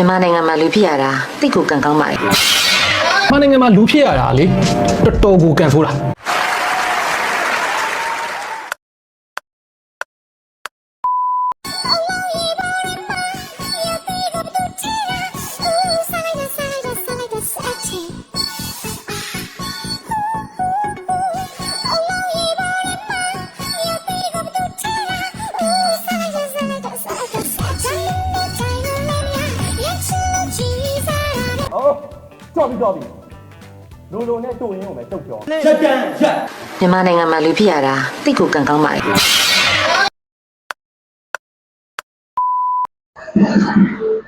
မြန်မာနိုင်ငံမှာလူဖြစ်ရတာတိတ်ကိုကံကောင်းပါတယ်မနိုင်ငံမှာလူဖြစ်ရတာလေတော်တော်ကိုကန်ဆိုးတာ ကြောက်ပြီကြောက်ပြီလိုလိုနဲ့တို့ရင်းကိုပဲတုတ်ပြောမြန်မာနိုင်ငံမှာလူဖြစ်ရတာတိတ်ကိုကံကောင်းပါတယ်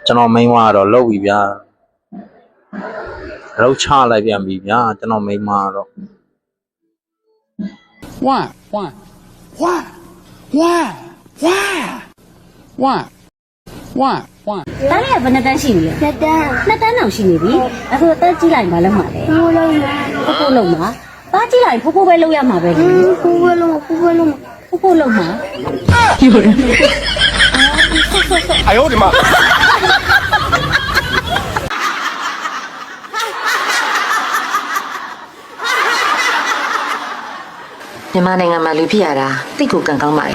ကျွန်တော်မိန်းမကတော့လောက်ပြီဗျာလောက်ချလိုက်ပြန်ပြီဗျာကျွန်တော်မိန်းမကတော့ Why? Why? Why? Why? Why? Why? Why? တားရဘယ်နှစ်တန်းရှိနေလဲနှစ်တန်းနှစ်တန်းတောင်ရှိနေပြီအခုတက်ကြည့်လိုက်မလုံးပါလေဖိုးလုံးမှာဖိုးလုံးမှာတားကြည့်လိုက်ဖိုးဖိုးပဲလုံးရမှာပဲလေဖိုးဖိုးလုံးဖိုးဖိုးလုံးဖိုးဖိုးလုံးမှာမြန်မာနိုင်ငံမှာလူဖြစ်ရတာတိတ်ကိုကံကောင်းပါတ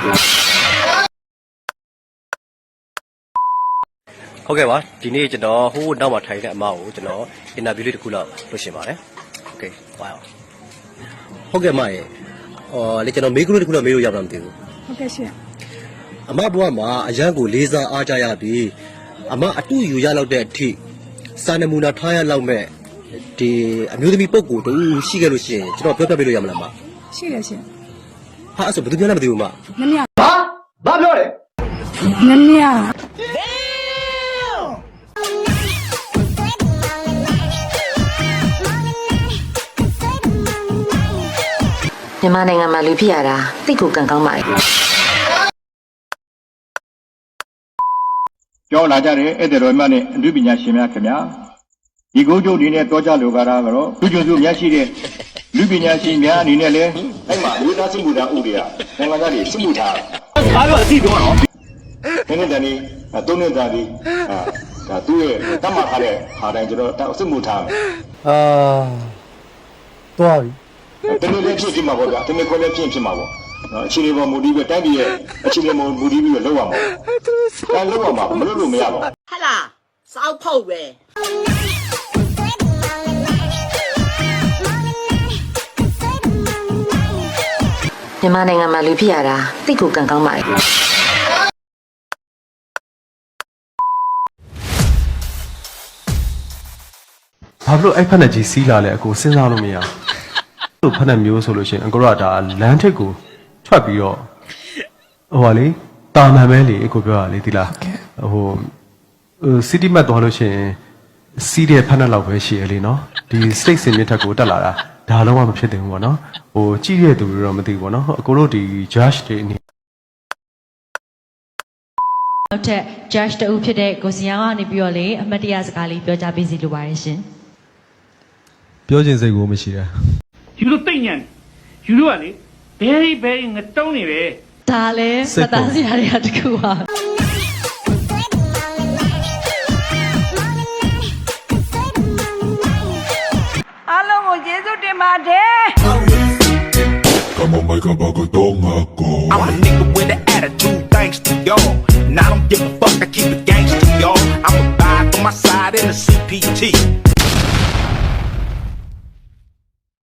ဟုတ်ကဲ့ပါဒီနေ့ကျွန်တော်ဟိုးနောက်မှာထိုင်တဲ့အမကိုကျွန်တော်အင်တာဗျူးလေးတစ်ခုလောက်လုပ်ရှင်ပါတယ်โอเคဝါဟုတ်ကဲ့မရဲ့အော်လေကျွန်တော်မေးခွန်းတစ်ခုတော့မေးလို့ရမှာမသိဘူးဟုတ်ကဲ့ရှင်အမဘွားမှာအရန်ကိုလေးစားအားကြရပြီးအမအတူယူရလောက်တဲ့အထိစာနမူနာထားရလောက်မဲ့ဒီအမျိုးသမီးပုံကိုတူရှိခဲ့လို့ရှိရင်ကျွန်တော်ပြောပြပေးလို့ရမလားမ ရှိတယ်ရှင် ဟာအဲ့ဆိုဘယ်သူပြောလဲမသိဘူးမ နမရ ဟာဘာပြောလဲ နမ မြန်မာနိုင်ငံမှာလူဖြစ်ရတာတိတ်ကိုကံကောင်းပါတယ်ပြောလာကြတဲ့ဧည့်သည်တော်များနဲ့အနုပညာရှင်များခင်ဗျာဒီကုန်းကျုပ်ဒီနဲ့တောကြလိုကားတာကတော့သူကျွန်းစုများရှိတဲ့လူပညာရှင်များအနေနဲ့လည်းအဲ့မှာဝိသားစိမှုတာဥတွေကနိုင်ငံသားတွေစိမှုတာအားပြောအသိပြောတော့နည်းနည်းတည်းလေးအဲသုံးနှစ်သားပြီးအာဒါသူ့ရဲ့တတ်မှတ်ထားတဲ့ဟာတိုင်းကျွန်တော်စိမှုထားမယ်အာသွားပြီ တနည်းလည်းဖြစ်ဖြစ်မှာပေါ့ဗျာတနည်းခွဲလည်းဖြစ်ဖြစ်မှာပေါ့နော်အခြေအနေပေါ်မူတည်ပြီးတိုင်းပြည်ရဲ့အခြေအနေပေါ်မူတည်ပြီးတော့လောက်ရမှာအဲလောက်ရမှာမလို့လို့မရပါဘူးဟလာစောက်ဖို့ပဲမြန်မာနိုင်ငံမှာလူဖြစ်ရတာတိတ်ကိုကံကောင်းပါတယ်ဘာဖြစ်လို့အဲ့ဖက်နဲ့ကြီးစီးလာလဲအကိုစဉ်းစားလို့မရဘူး လို့ဖက်နဲ့မျိုးဆိုလို့ရှိရင်အကိုကဒါလမ်းထိပ်ကိုထွက်ပြီးတော့ဟိုပါလေတာမန်ပဲလေအကိုပြောတာလေဒီလားဟိုစီတီမတ်သွားလို့ရှိရင်စီးတဲ့ဖက်နဲ့လောက်ပဲရှိရလေနော်ဒီစတိတ်စင်မြင့်ထက်ကိုတက်လာတာဒါလုံးဝမဖြစ်သင့်ဘူးပေါ့နော်ဟိုကြည့်ရတဲ့သူတွေတော့မသိဘူးပေါ့နော်အကိုတို့ဒီ judge တွေအနေနောက်ထပ် judge တူဖြစ်တဲ့ကိုစီယောင်းကနေပြီးတော့လေအမတ်တရားစကားလေးပြောကြပေးစီလိုပါတယ်ရှင်ပြောခြင်းစိတ်ကိုမရှိတာယူလို့ တိတ်ညံယူလို့ကလေ very very ငတုံးနေပဲဒါလည်းမသားစရာတွေကတခုပါအားလုံးကိုကျေးဇူးတင်ပါတယ် Come on, make a buck a dong I'm a nigga with an attitude thanks to y'all and I don't give a